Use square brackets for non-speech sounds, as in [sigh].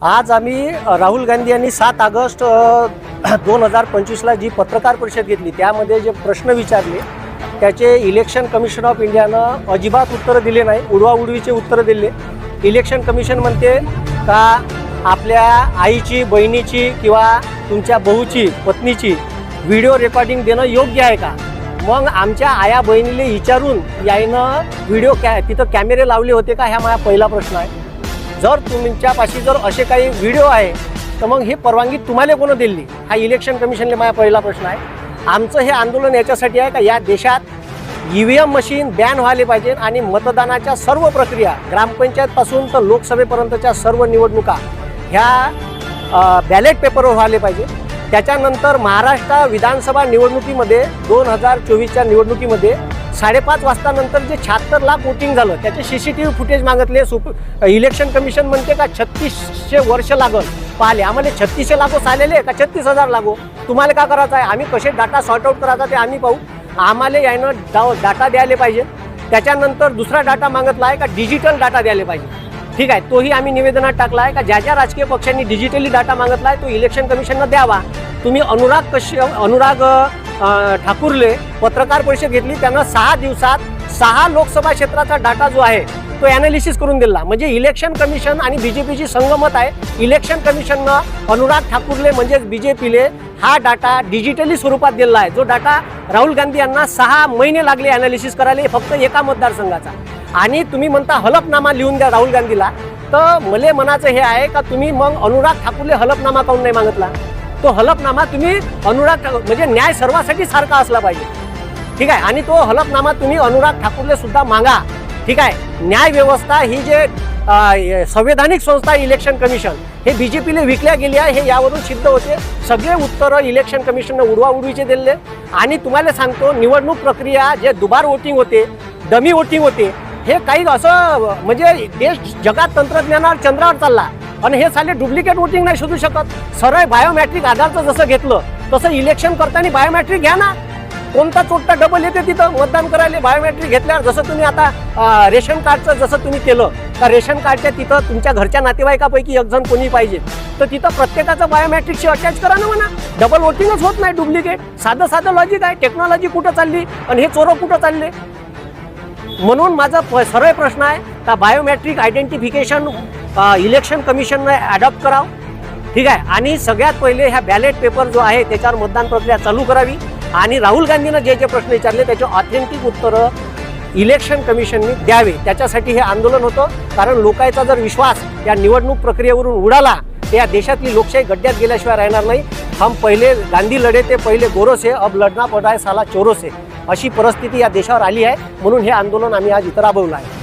आज आम्ही राहुल गांधी यांनी सात ऑगस्ट [clears throat] दोन हजार पंचवीसला जी पत्रकार परिषद घेतली त्यामध्ये जे प्रश्न विचारले त्याचे इलेक्शन कमिशन ऑफ इंडियानं अजिबात उत्तरं दिले नाही उडवाउडवीचे उत्तरं दिले. इलेक्शन कमिशन म्हणते का आपल्या आईची बहिणीची किंवा तुमच्या भाऊची पत्नीची व्हिडिओ रेकॉर्डिंग देणं योग्य आहे का? मग आमच्या आया बहिणीला विचारून यायनं व्हिडिओ कॅ तिथं कॅमेरे लावले होते का? ह्या माझा पहिला प्रश्न आहे. जर तुमच्यापाशी जर असे काही व्हिडिओ आहे तर मग ही परवानगी तुम्हाला कोण दिली? हा इलेक्शन कमिशनला माझा पहिला प्रश्न आहे. आमचं हे आंदोलन याच्यासाठी आहे का? या देशात E V M machine ban व्हायला पाहिजे आणि मतदानाच्या सर्व प्रक्रिया ग्रामपंचायतपासून तर लोकसभेपर्यंतच्या सर्व निवडणुका ह्या बॅलेट पेपरवर व्हायला पाहिजे. त्याच्यानंतर महाराष्ट्र विधानसभा निवडणुकीमध्ये दोन हजार चोवीसच्या निवडणुकीमध्ये साडेपाच वाजता नंतर जे शहात्तर लाख वोटिंग झालं त्याचे C C T V footage मागितले सुप इलेक्शन कमिशन म्हणते का छत्तीसशे वर्ष लागल. पाहिले आम्हाला छत्तीसशे लागो आलेले का छत्तीस हजार लागो? तुम्हाला का करायचं आहे? आम्ही कसे डाटा सॉर्ट आउट करायचा ते आम्ही पाहू. आम्हाला यानं डाव डाटा द्यायला पाहिजे. त्याच्यानंतर दुसरा डाटा मागितला आहे का डिजिटल डाटा द्यायला पाहिजे. ठीक आहे तोही आम्ही निवेदनात टाकला आहे का ज्या ज्या राजकीय पक्षांनी डिजिटली डाटा मागितला आहे तो इलेक्शन कमिशननं द्यावा. तुम्ही अनुराग कश्यप अनुराग ठाकूरले पत्रकार परिषद घेतली. त्यांना सहा दिवसात सहा लोकसभा क्षेत्राचा डाटा जो आहे तो ॲनालिसिस करून दिला. म्हणजे इलेक्शन कमिशन आणि बी जे पीची संगमत आहे. इलेक्शन कमिशननं अनुराग ठाकूरले म्हणजेच बी जे पीले हा डाटा डिजिटली स्वरूपात दिला आहे. जो डाटा राहुल गांधी यांना सहा महिने लागले ॲनालिसिस करायला. फक्त एका मतदारसंघाचा. आणि तुम्ही म्हणता हलफनामा लिहून द्या राहुल गांधीला. तर मले मनाचं हे आहे का तुम्ही मग अनुराग ठाकूरले हलफनामा काऊन नाही मागितला? तो हलफनामा तुम्ही अनुराग म्हणजे न्याय सर्वासाठी सारखा असला पाहिजे. ठीक आहे? आणि तो हलफनामा तुम्ही अनुराग ठाकूरले सुद्धा मागा. ठीक आहे? न्याय व्यवस्था ही जे संवैधानिक संस्था इलेक्शन कमिशन हे बी जे पीला विकल्या गेली आहे हे यावरून सिद्ध होते. सगळे उत्तरं इलेक्शन कमिशननं उडवाउडवीचे दिले. आणि तुम्हाला सांगतो निवडणूक प्रक्रिया जे दुबार वोटिंग होते डमी वोटिंग होते हे काही असं म्हणजे देश जगात तंत्रज्ञानावर चंद्रावर चालला. आणि हे साले डुप्लिकेट वोटिंग नाही शोधू शकत. सरळ बायोमॅट्रिक आधारचं जसं घेतलं तसं इलेक्शन करताना बायोमॅट्रिक घ्या ना. कोणता चोट्टा डबल येते तिथं मतदान करायला बायोमॅट्रिक घेतल्यावर जसं तुम्ही आता रेशन कार्डचं जसं तुम्ही केलं तर रेशन कार्डच्या तिथं तुमच्या घरच्या नातेवाईकापैकी एक जण कोणी पाहिजे तर तिथं प्रत्येकाचं बायोमॅट्रिकशी अटॅच करा ना म्हणा. डबल वोटिंगच होत नाही डुप्लिकेट साधं साधं लॉजिक आहे टेक्नॉलॉजी कुठं चालली आणि हे चोरं कुठं चालले? म्हणून माझा प- सरळ प्रश्न आहे का बायोमॅट्रिक आयडेंटिफिकेशन इलेक्शन कमिशनने ॲडॉप्ट करावं? ठीक आहे. आणि सगळ्यात पहिले ह्या बॅलेट पेपर जो आहे त्याच्यावर मतदान प्रक्रिया चालू करावी. आणि राहुल गांधीनं जे जे प्रश्न विचारले त्याचे ऑथेंटिक उत्तरं इलेक्शन कमिशनने द्यावे. त्याच्यासाठी हे आंदोलन होतं. कारण लोकांचा जर विश्वास या निवडणूक प्रक्रियेवरून उडाला तर या देशातली लोकशाही गड्ड्यात गेल्याशिवाय राहणार नाही. हम पहिले गांधी लढे ते पहिले गोरोसे आहे अब लढना पडाय साला चोरोसे. आहे अशी परिस्थिती या देशावर आली आहे म्हणून हे आंदोलन आम्ही आज इथं राबवलं आहे.